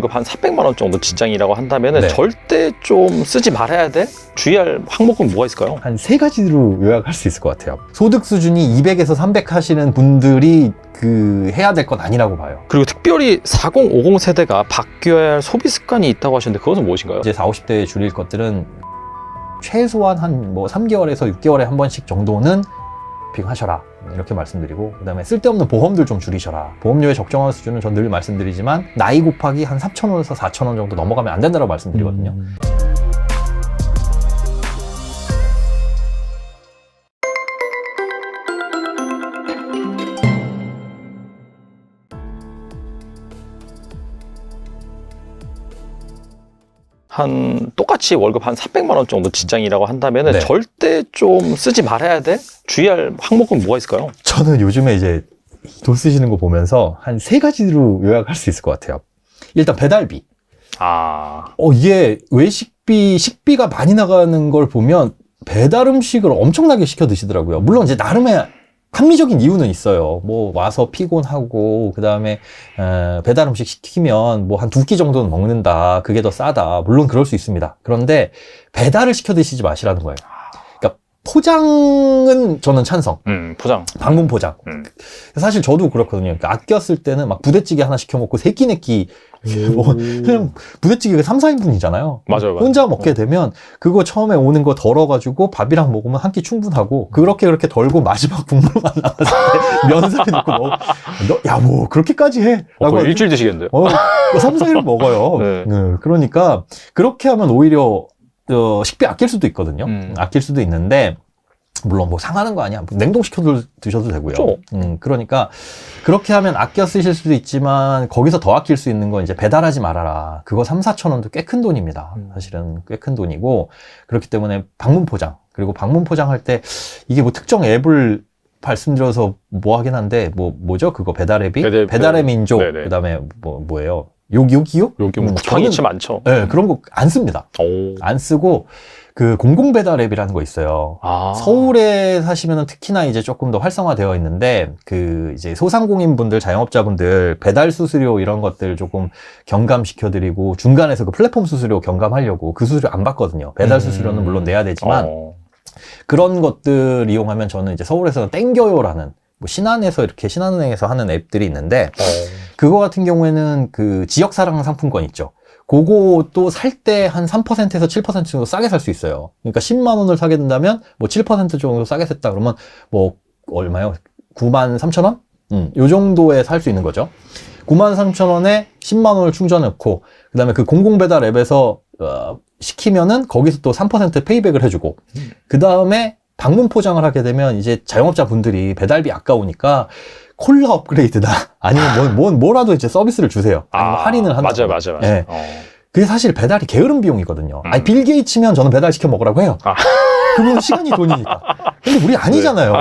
월급 한 300만 원 정도 직장이라고 한다면 은 네. 절대 좀 쓰지 말아야 돼? 주의할 항목은 뭐가 있을까요? 한 세 가지로 요약할 수 있을 것 같아요. 소득 수준이 200에서 300 하시는 분들이 그 해야 될 건 아니라고 봐요. 그리고 특별히 40, 50 세대가 바뀌어야 할 소비 습관이 있다고 하시는데 그것은 무엇인가요? 이제 40, 50대에 줄일 것들은 최소한 한 뭐 3개월에서 6개월에 한 번씩 정도는 빙하셔라 이렇게 말씀드리고 그다음에 쓸데없는 보험들 좀 줄이셔라 보험료의 적정한 수준은 전 늘 말씀드리지만 나이 곱하기 한 3,000원에서 4,000원 정도 넘어가면 안 된다고 말씀드리거든요 음. 한 똑같이 월급 한 400만 원 정도 직장이라고 한다면 은 네. 절대 좀 쓰지 말아야 돼? 주의할 항목은 뭐가 있을까요? 저는 요즘에 이제 돈 쓰시는 거 보면서 한 세 가지로 요약할 수 있을 것 같아요 일단 배달비 아, 어 이게 외식비 식비가 많이 나가는 걸 보면 배달 음식을 엄청나게 시켜 드시더라고요 물론 이제 나름의 합리적인 이유는 있어요. 뭐 와서 피곤하고 그 다음에 배달 음식 시키면 뭐 한 두 끼 정도는 먹는다. 그게 더 싸다. 물론 그럴 수 있습니다. 그런데 배달을 시켜 드시지 마시라는 거예요. 포장은 저는 찬성. 음, 포장. 방문 포장. 음. 사실 저도 그렇거든요. 그러니까 아껴 쓸 때는 막 부대찌개 하나 시켜 먹고 세끼 네끼 뭐 그냥 부대찌개가 3, 4인분이잖아요. 맞아요, 맞아요. 혼자 먹게 되면 그거 처음에 오는 거 덜어가지고 밥이랑 먹으면 한 끼 충분하고 그렇게 그렇게 덜고 마지막 국물만 남았을 때 면사리 넣고 먹어. 야, 뭐 그렇게까지 해. 어, 라고 거의 일주일 드시겠는데요? 어, 3, 4일 먹어요. 네. 네, 그러니까 그렇게 하면 오히려 어, 식비 아낄 수도 있거든요. 음. 아낄 수도 있는데 물론 뭐 상하는 거 아니야. 냉동시켜 두- 드셔도 되고요. 그렇죠. 음, 그러니까 그렇게 하면 아껴 쓰실 수도 있지만 거기서 더 아낄 수 있는 건 이제 배달하지 말아라. 그거 3, 4천 원도 꽤 큰 돈입니다. 음. 사실은 꽤 큰 돈이고 그렇기 때문에 방문 포장 그리고 방문 포장할 때 이게 뭐 특정 앱을 말씀드려서 뭐 하긴 한데 뭐 뭐죠? 그거 배달 앱이 배달- 배달의 민족 네네. 그다음에 뭐 뭐예요? 요 요기요? 여기 뭐 음, 창이치 저는- 많죠. 네, 그런 거 안 씁니다. 오. 안 쓰고 그 공공 배달 앱이라는 거 있어요. 아. 서울에 사시면 특히나 이제 조금 더 활성화되어 있는데 그 이제 소상공인분들 자영업자분들 배달 수수료 이런 것들 조금 경감시켜드리고 중간에서 그 플랫폼 수수료 경감하려고 그 수수료 안 받거든요. 배달 음. 수수료는 물론 내야 되지만 어. 그런 것들 이용하면 저는 이제 서울에서는 땡겨요라는 뭐 신한에서 이렇게 신한은행에서 하는 앱들이 있는데 어. 그거 같은 경우에는 그 지역사랑 상품권 있죠. 그것도 살 때 한 3%에서 7% 정도 싸게 살 수 있어요. 그러니까 10만 원을 사게 된다면 뭐 7% 정도 싸게 샀다 그러면 뭐 얼마요? 9만 3천 원? 음, 요 정도에 살 수 있는 거죠. 9만 3천 원에 10만 원을 충전해놓고 그다음에 그 공공 배달 앱에서 어, 시키면은 거기서 또 3% 페이백을 해주고 그 다음에 방문 포장을 하게 되면 이제 자영업자 분들이 배달비 아까우니까 콜라 업그레이드나 아니면 뭐, 뭐, 뭐라도 이제 서비스를 주세요. 아니면 아, 할인을 한다. 맞아요, 맞아요, 맞아요. 예. 어. 그게 사실 배달이 게으른 비용이거든요. 음. 아니, 빌 게이츠면 저는 배달 시켜 먹으라고 해요. 아. 그분은 시간이 돈이니까. 근데 우리 아니잖아요. 네.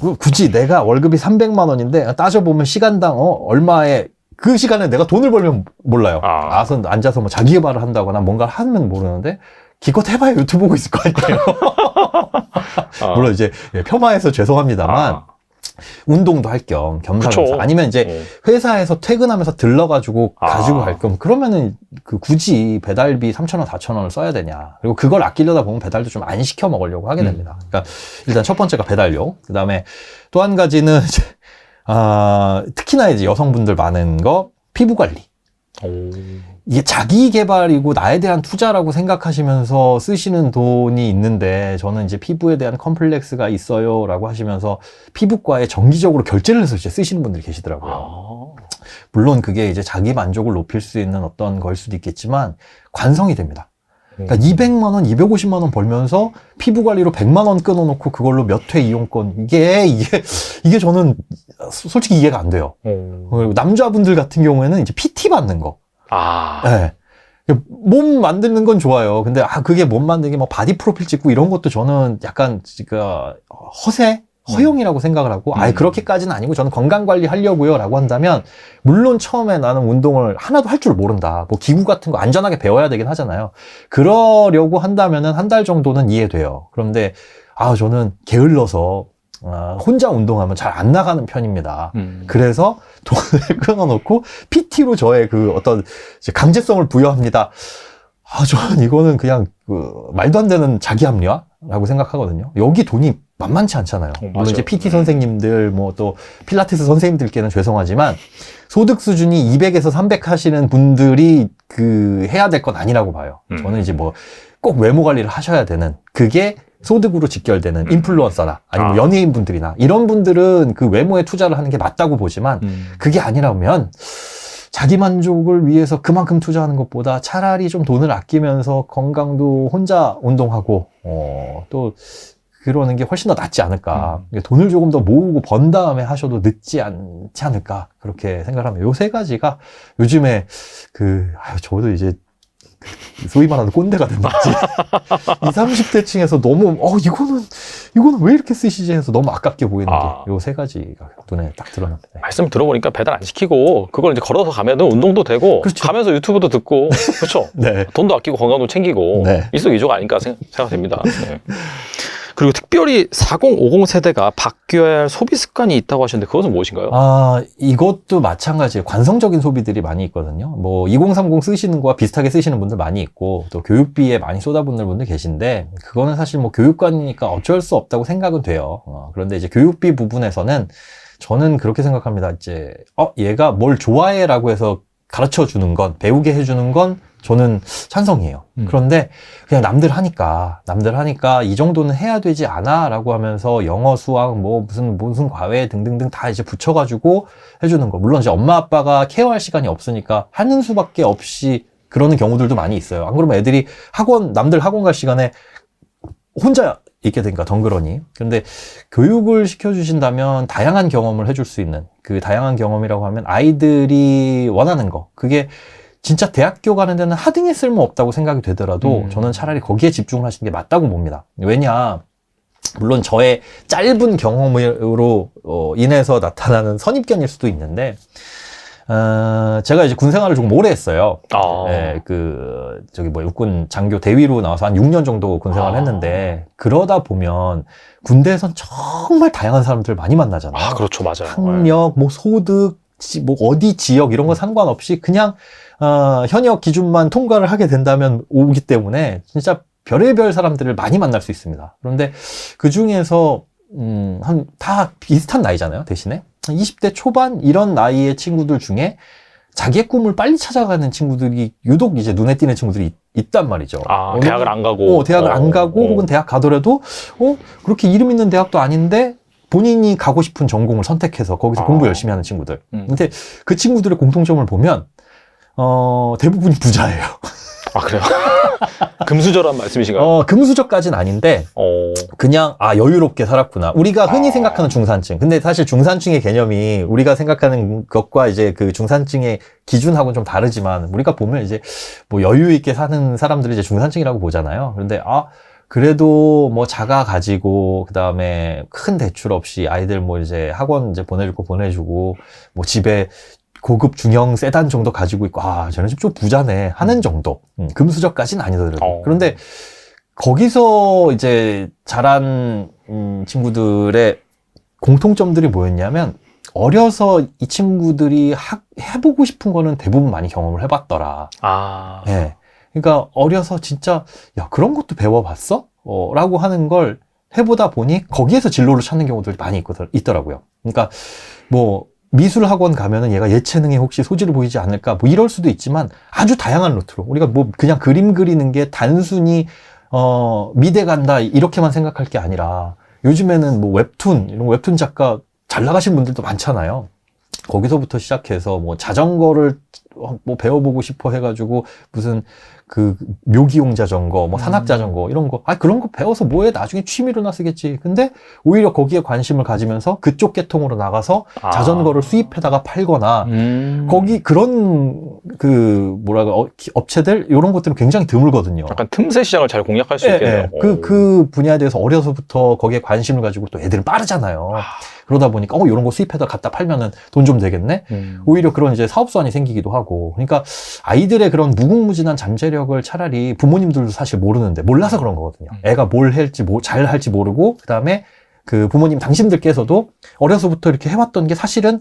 그- 굳이 내가 월급이 300만 원인데 따져보면 시간당 어, 얼마에 그 시간에 내가 돈을 벌면 몰라요. 아. 아. 서 앉아서 뭐 자기 개발을 한다거나 뭔가를 하면 모르는데 기껏 해봐야 유튜브 보고 있을 거 아니에요. 아. 물론 이제 예, 폄하해서 죄송합니다만 아. 운동도 할 겸 겸사겸사. 아니면 이제 어. 회사에서 퇴근하면서 들러가지고 아. 가지고 갈 거면 그러면은 그 굳이 배달비 3,000원, 4,000원을 써야 되냐. 그리고 그걸 아끼려다 보면 배달도 좀 안 시켜 먹으려고 하게 음. 됩니다. 그러니까 일단 첫 번째가 배달료. 그 다음에 또 한 가지는 이제 아, 특히나 이제 여성분들 많은 거 피부 관리. 오. 이게 자기 개발이고 나에 대한 투자라고 생각하시면서 쓰시는 돈이 있는데 저는 이제 피부에 대한 컴플렉스가 있어요라고 하시면서 피부과에 정기적으로 결제를 해서 이제 쓰시는 분들이 계시더라고요. 아. 물론 그게 이제 자기 만족을 높일 수 있는 어떤 걸 수도 있겠지만 관성이 됩니다. 음. 그러니까 200만 원, 250만 원 벌면서 피부 관리로 100만 원 끊어 놓고 그걸로 몇 회 이용권 이게 이게 이게 저는 솔직히 이해가 안 돼요. 오. 그리고 남자분들 같은 경우에는 이제 PT 받는 거. 아. 예. 몸 만드는 건 좋아요. 근데 아 그게 몸 만들기 뭐 바디 프로필 찍고 이런 것도 저는 약간 그 허세 허용이라고 생각을 하고 아예 음. 그렇게까지는 아니고 저는 건강 관리 하려고요라고 한다면 물론 처음에 나는 운동을 하나도 할 줄 모른다. 뭐 기구 같은 거 안전하게 배워야 되긴 하잖아요. 그러려고 한다면은 한 달 정도는 이해돼요. 그런데 아 저는 게을러서 어, 혼자 운동하면 잘 안 나가는 편입니다. 음. 그래서 돈을 끊어놓고 PT로 저의 그 어떤 강제성을 부여합니다. 아, 저는 이거는 그냥 그 말도 안 되는 자기 합리화라고 생각하거든요. 여기 돈이 만만치 않잖아요. 물론 맞아요. 이제 PT 선생님들 뭐 또 필라테스 선생님들께는 죄송하지만 소득 수준이 200에서 300 하시는 분들이 그 해야 될 건 아니라고 봐요. 음. 저는 이제 뭐 꼭 외모 관리를 하셔야 되는 그게 소득으로 직결되는 인플루언서나 아니면 아. 연예인 분들이나 이런 분들은 그 외모에 투자를 하는 게 맞다고 보지만 음. 그게 아니라면 자기 만족을 위해서 그만큼 투자하는 것보다 차라리 좀 돈을 아끼면서 건강도 혼자 운동하고 어, 또 그러는 게 훨씬 더 낫지 않을까. 돈을 조금 더 모으고 번 다음에 하셔도 늦지 않지 않을까. 그렇게 생각하면 요 세 가지가 요즘에 그 아유 저도 이제 그 소위 말하는 꼰대가 된 거지. 20, 30대 층에서 너무 어 이거는 이거는 왜 이렇게 쓰시지 해서 너무 아깝게 보이는 아. 게 요 세 가지가 눈에 딱 드러납니다. 말씀 들어보니까 배달 안 시키고 그걸 이제 걸어서 가면은 운동도 되고 그렇죠. 가면서 유튜브도 듣고 그렇죠. 네. 돈도 아끼고 건강도 챙기고 네. 일석이조가 아닐까 생- 생각됩니다. 네. 그리고 특별히 4050 세대가 바뀌어야 할 소비 습관이 있다고 하셨는데 그것은 무엇인가요? 아, 이것도 마찬가지예요. 관성적인 소비들이 많이 있거든요. 뭐, 2030 쓰시는 거와 비슷하게 쓰시는 분들 많이 있고, 또 교육비에 많이 쏟아붓는 분들 계신데, 그거는 사실 뭐 교육관이니까 어쩔 수 없다고 생각은 돼요. 어, 그런데 이제 교육비 부분에서는 저는 그렇게 생각합니다. 이제, 어, 얘가 뭘 좋아해 라고 해서 가르쳐 주는 건, 배우게 해주는 건 저는 찬성이에요. 음. 그런데 그냥 남들 하니까, 남들 하니까 이 정도는 해야 되지 않아? 라고 하면서 영어, 수학, 뭐 무슨, 무슨 과외 등등등 다 이제 붙여가지고 해주는 거. 물론 이제 엄마 아빠가 케어할 시간이 없으니까 하는 수밖에 없이 그러는 경우들도 많이 있어요. 안 그러면 애들이 학원, 남들 학원 갈 시간에 혼자 있게 되니까 덩그러니. 근데 교육을 시켜주신다면 다양한 경험을 해줄 수 있는 그 다양한 경험이라고 하면 아이들이 원하는 거. 그게 진짜 대학교 가는 데는 하등에 쓸모 없다고 생각이 되더라도 음. 저는 차라리 거기에 집중을 하시는 게 맞다고 봅니다. 왜냐, 물론 저의 짧은 경험으로 어, 인해서 나타나는 선입견일 수도 있는데, 어, 제가 이제 군 생활을 조금 오래 했어요. 아, 예, 그, 저기 뭐 육군 장교 대위로 나와서 한 6년 정도 군 생활을 아. 했는데, 그러다 보면 군대에선 정말 다양한 사람들 많이 만나잖아요. 아, 그렇죠, 맞아요. 학력, 뭐 소득, 지- 뭐 어디 지역 이런 거 상관없이 그냥 어, 현역 기준만 통과를 하게 된다면 오기 때문에 진짜 별의별 사람들을 많이 만날 수 있습니다. 그런데 그 중에서 음, 한 다 비슷한 나이잖아요. 대신에 한 20대 초반 이런 나이의 친구들 중에 자기의 꿈을 빨리 찾아가는 친구들이 유독 이제 눈에 띄는 친구들이 있, 단 말이죠. 아, 어느 대학을 안 가고. 어, 대학을 안 가고 어. 혹은 대학 가더라도 어 그렇게 이름 있는 대학도 아닌데 본인이 가고 싶은 전공을 선택해서 거기서 아. 공부 열심히 하는 친구들. 음. 근데 그 친구들의 공통점을 보면 어 대부분이 부자예요. 아, 그래요? 금수저란 말씀이신가요? 어 금수저까지는 아닌데 어. 그냥 아 여유롭게 살았구나. 우리가 흔히 아. 생각하는 중산층. 근데 사실 중산층의 개념이 우리가 생각하는 것과 이제 그 중산층의 기준하고는 좀 다르지만 우리가 보면 이제 뭐 여유 있게 사는 사람들이 이제 중산층이라고 보잖아요. 그런데 아 그래도 뭐 자가 가지고 그다음에 큰 대출 없이 아이들 뭐 이제 학원 이제 보내줄 거 보내주고 뭐 집에 고급 중형 세단 정도 가지고 있고 아 저는 좀 부자네 하는 정도 음, 금수저까지는 아니더라도 어. 그런데 거기서 이제 자란 음, 친구들의 공통점들이 뭐였냐면 어려서 이 친구들이 하, 해보고 싶은 거는 대부분 많이 경험을 해봤더라. 아. 예. 그러니까 어려서 진짜 야 그런 것도 배워봤어? 어, 라고 하는 걸 해보다 보니 거기에서 진로를 찾는 경우들이 많이 있거든, 있더라고요. 그러니까 뭐 미술 학원 가면은 얘가 예체능에 혹시 소질을 보이지 않을까 뭐 이럴 수도 있지만 아주 다양한 루트로 우리가 뭐 그냥 그림 그리는 게 단순히 어 미대 간다 이렇게만 생각할 게 아니라 요즘에는 뭐 웹툰 이런 웹툰 작가 잘 나가신 분들도 많잖아요. 거기서부터 시작해서 뭐 자전거를 어, 뭐 배워보고 싶어 해가지고 무슨 그 묘기용 자전거, 뭐 산악 자전거 이런 거, 아 그런 거 배워서 뭐해 나중에 취미로나 쓰겠지. 근데 오히려 거기에 관심을 가지면서 그쪽 계통으로 나가서 아. 자전거를 수입해다가 팔거나 음. 거기 그런 그 뭐라고 어, 기- 업체들 이런 것들은 굉장히 드물거든요. 약간 틈새 시장을 잘 공략할 수 예, 있겠네요. 예. 그, 그 분야에 대해서 어려서부터 거기에 관심을 가지고 또 애들은 빠르잖아요. 아. 그러다 보니까, 어, 이런 거 수입해다 갖다 팔면은 돈 좀 되겠네? 음. 오히려 그런 이제 사업 수완이 생기기도 하고. 그러니까 아이들의 그런 무궁무진한 잠재력을 차라리 부모님들도 사실 모르는데, 몰라서 그런 거거든요. 음. 애가 뭘 할지, 뭐, 잘 할지 모르고, 그 다음에 그 부모님 당신들께서도 어려서부터 이렇게 해왔던 게 사실은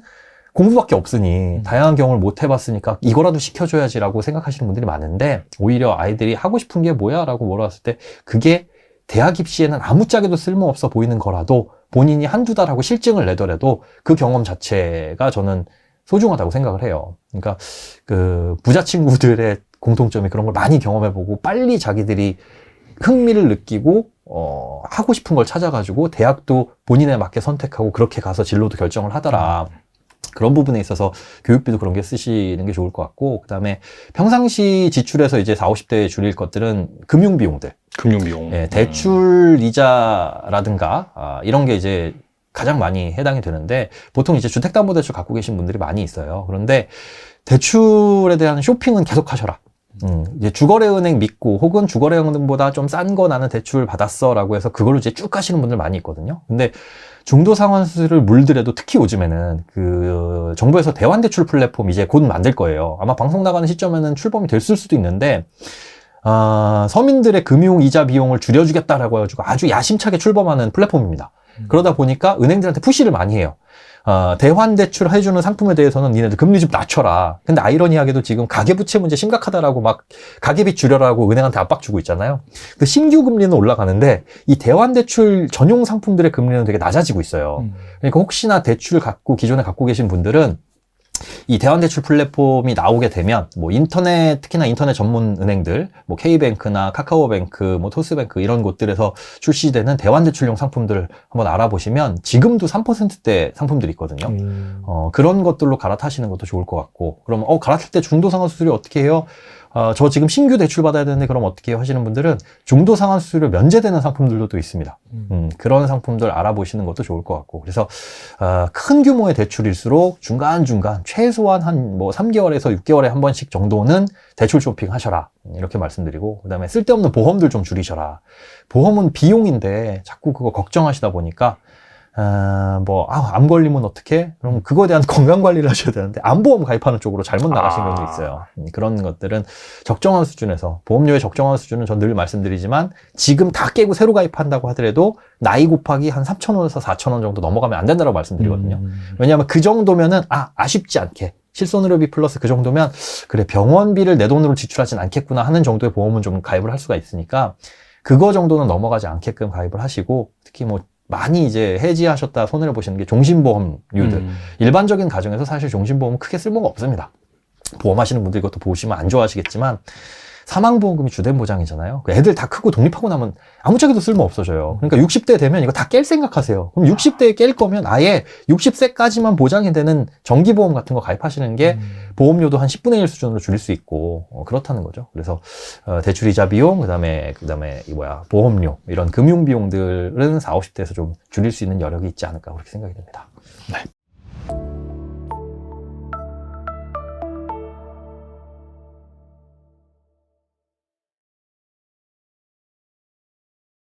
공부밖에 없으니 음. 다양한 경험을 못 해봤으니까 이거라도 시켜줘야지라고 생각하시는 분들이 많은데 오히려 아이들이 하고 싶은 게 뭐야라고 물어봤을 때 그게 대학 입시에는 아무짝에도 쓸모없어 보이는 거라도 본인이 한두 달 하고 실증을 내더라도 그 경험 자체가 저는 소중하다고 생각을 해요. 그러니까 그 부자 친구들의 공통점이 그런 걸 많이 경험해보고 빨리 자기들이 흥미를 느끼고 어, 하고 싶은 걸 찾아가지고 대학도 본인에 맞게 선택하고 그렇게 가서 진로도 결정을 하더라. 그런 부분에 있어서 교육비도 그런 게 쓰시는 게 좋을 것 같고, 그 다음에 평상시 지출에서 이제 40, 50대에 줄일 것들은 금융 비용들. 금융 비용. 예, 대출 이자라든가, 아, 이런 게 이제 가장 많이 해당이 되는데, 보통 이제 주택담보대출 갖고 계신 분들이 많이 있어요. 그런데 대출에 대한 쇼핑은 계속 하셔라. 음, 이제 주거래은행 믿고 혹은 주거래은행보다 좀 싼 거 나는 대출 받았어 라고 해서 그걸로 이제 쭉 가시는 분들 많이 있거든요. 근데 중도 상환수를 물들여도 특히 요즘에는 그 정부에서 대환 대출 플랫폼 이제 곧 만들 거예요. 아마 방송 나가는 시점에는 출범이 됐을 수도 있는데 아, 서민들의 금융 이자 비용을 줄여주겠다라고 해가지고 아주 야심차게 출범하는 플랫폼입니다. 음. 그러다 보니까 은행들한테 푸시를 많이 해요. 어, 대환 대출 해주는 상품에 대해서는 니네들 금리 좀 낮춰라. 근데 아이러니하게도 지금 가계부채 문제 심각하다라고 막 가계비 줄여라고 은행한테 압박 주고 있잖아요. 그 신규 금리는 올라가는데 이 대환 대출 전용 상품들의 금리는 되게 낮아지고 있어요. 음. 그러니까 혹시나 대출 갖고 기존에 갖고 계신 분들은 이 대환대출 플랫폼이 나오게 되면 뭐 인터넷 특히나 인터넷 전문 은행들 뭐 K뱅크나 카카오뱅크 뭐 토스뱅크 이런 곳들에서 출시되는 대환대출용 상품들을 한번 알아보시면 지금도 3%대 상품들이 있거든요. 음. 어, 그런 것들로 갈아타시는 것도 좋을 것 같고, 그럼, 어, 갈아탈 때 중도상환 수수료 어떻게 해요? 어, 저 지금 신규 대출 받아야 되는데 그럼 어떻게? 하시는 분들은 중도 상환 수수료 면제되는 상품들도 또 있습니다. 음. 음, 그런 상품들 알아보시는 것도 좋을 것 같고. 그래서, 어, 큰 규모의 대출일수록 중간 중간 최소한 한 뭐 3개월에서 6개월에 한 번씩 정도는 대출 쇼핑 하셔라. 음, 이렇게 말씀드리고, 그 다음에 쓸데없는 보험들 좀 줄이셔라. 보험은 비용인데 자꾸 그거 걱정하시다 보니까 아, 뭐, 아, 암 걸리면 어떡해? 그럼 그거에 대한 건강 관리를 하셔야 되는데, 암보험 가입하는 쪽으로 잘못 나가신 아. 경우도 있어요. 음, 그런 것들은 적정한 수준에서, 보험료의 적정한 수준은 전 늘 말씀드리지만, 지금 다 깨고 새로 가입한다고 하더라도, 나이 곱하기 한 3,000원에서 4,000원 정도 넘어가면 안 된다고 말씀드리거든요. 음. 왜냐하면 그 정도면은, 아, 아쉽지 않게. 실손의료비 플러스 그 정도면, 그래, 병원비를 내 돈으로 지출하진 않겠구나 하는 정도의 보험은 좀 가입을 할 수가 있으니까, 그거 정도는 넘어가지 않게끔 가입을 하시고, 특히 뭐, 많이 이제 해지하셨다 손해를 보시는 게 종신보험류들. 음. 일반적인 가정에서 사실 종신보험은 크게 쓸모가 없습니다. 보험하시는 분들 이것도 보시면 안 좋아하시겠지만, 사망보험금이 주된 보장이잖아요. 그 애들 다 크고 독립하고 나면 아무짝에도 쓸모 없어져요. 그러니까 60대 되면 이거 다 깰 생각하세요. 그럼 60대에 깰 거면 아예 60세까지만 보장이 되는 정기보험 같은 거 가입하시는 게 음. 보험료도 한 10분의 1 수준으로 줄일 수 있고 어, 그렇다는 거죠. 그래서 어, 대출이자 비용, 그다음에 그다음에 이 뭐야 보험료 이런 금융 비용들은 4, 50대에서 좀 줄일 수 있는 여력이 있지 않을까 그렇게 생각이 됩니다.